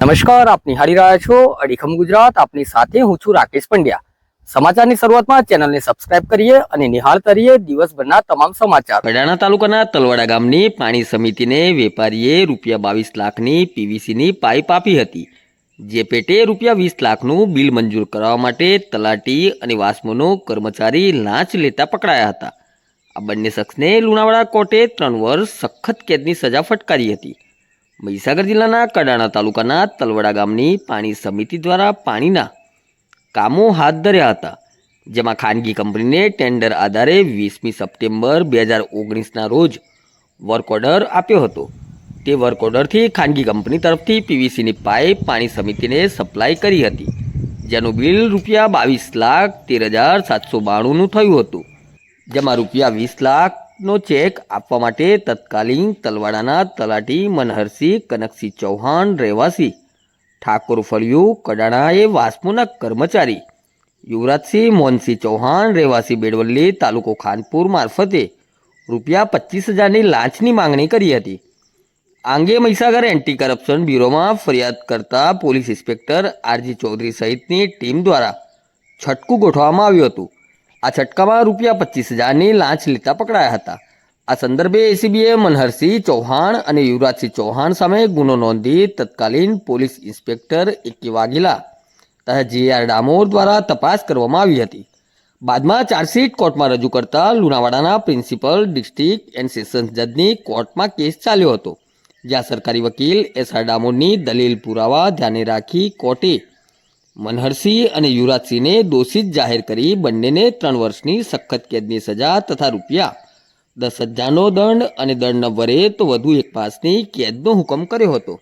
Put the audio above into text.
નમસ્કાર આપ નિહાળી રહ્યા છો અડીખમ ગુજરાત. આપની સાથે હું છું રાકેશ પંડ્યા. સમાચારની શરૂઆતમાં ચેનલને સબસ્ક્રાઇબ કરીએ અને નિહાળતા રહીએ દિવસભરના તમામ સમાચાર. કડાણા તાલુકાના તલવાડા ગામની પાણી સમિતિને વેપારીએ રૂપિયા બાવીસ લાખની પીવીસીની પાઇપ આપી હતી, જે પેટે રૂપિયા વીસ લાખનું બિલ મંજૂર કરવા માટે તલાટી અને વાસ્મોનો કર્મચારી લાંચ લેતા પકડાયા હતા. આ બંને શખ્સને લુણાવાડા કોર્ટે ત્રણ વર્ષ સખત કેદની સજા ફટકારી હતી. મહીસાગર જિલ્લાના કડાણા તાલુકાના તલવાડા ગામની પાણી સમિતિ દ્વારા પાણીના કામો હાથ ધર્યા હતા, જેમાં ખાનગી કંપનીને ટેન્ડર આધારે વીસમી સપ્ટેમ્બર બે હજાર ઓગણીસના રોજ વર્ક ઓર્ડર આપ્યો હતો. તે વર્ક ઓર્ડરથી ખાનગી કંપની તરફથી પીવીસીની પાઇપ પાણી સમિતિને સપ્લાય કરી હતી, જેનું બિલ રૂપિયા બાવીસ લાખ તેર હજાર સાતસો બાણુંનું થયું હતું, જેમાં રૂપિયા વીસ લાખનો ચેક આપવા માટે તત્કાલીન તલવાડાના તલાટી મનહરસિંહ કનકસિંહ ચૌહાણ રહેવાસી. ઠાકોર ફળિયું, કડાણાએ વાસ્મોના કર્મચારી. યુવરાજસિંહ મોહનસિંહ ચૌહાણ રહેવાસી બેડવલ્લી તાલુકો ખાનપુર મારફતે રૂપિયા પચીસ હજારની લાંચની માંગણી કરી હતી. આ અંગે મહીસાગર એન્ટી કરપ્શન બ્યુરોમાં ફરિયાદ કરતા પોલીસ ઇન્સ્પેક્ટર આરજી ચૌધરી સહિતની ટીમ દ્વારા છટકું ગોઠવવામાં આવ્યું હતું. આ છટકામાં રૂપિયા પચીસ હજારની લાંચ લેતા પકડાયા હતા. આ સંદર્ભે એસીબીએ મનહરસિંહ ચૌહાણ અને યુવરાજસિંહ ચૌહાણ સામે ગુનો નોંધી તત્કાલીન પોલીસ ઇન્સ્પેક્ટર એકે વાઘેલા તથા જીઆર ડામોર દ્વારા તપાસ કરવામાં આવી હતી. બાદમાં ચાર્જશીટ કોર્ટમાં રજૂ કરતા લુણાવાડાના પ્રિન્સિપલ ડિસ્ટ્રિક્ટ એન્ડ સેશન્સ જજની કોર્ટમાં કેસ ચાલ્યો હતો. જ્યાં સરકારી વકીલ એસ આર ડામોરની દલીલ પુરાવા ધ્યાને રાખી કોર્ટે મનહરસિંહ અને યુવરાજસિંહને દોષિત જાહેર કરી બંનેને ત્રણ વર્ષની સખત કેદની સજા તથા રૂપિયા. દસ હજારનો દંડ અને દંડ ન વરે તો વધુ એક માસની કેદનો હુકમ કર્યો હતો.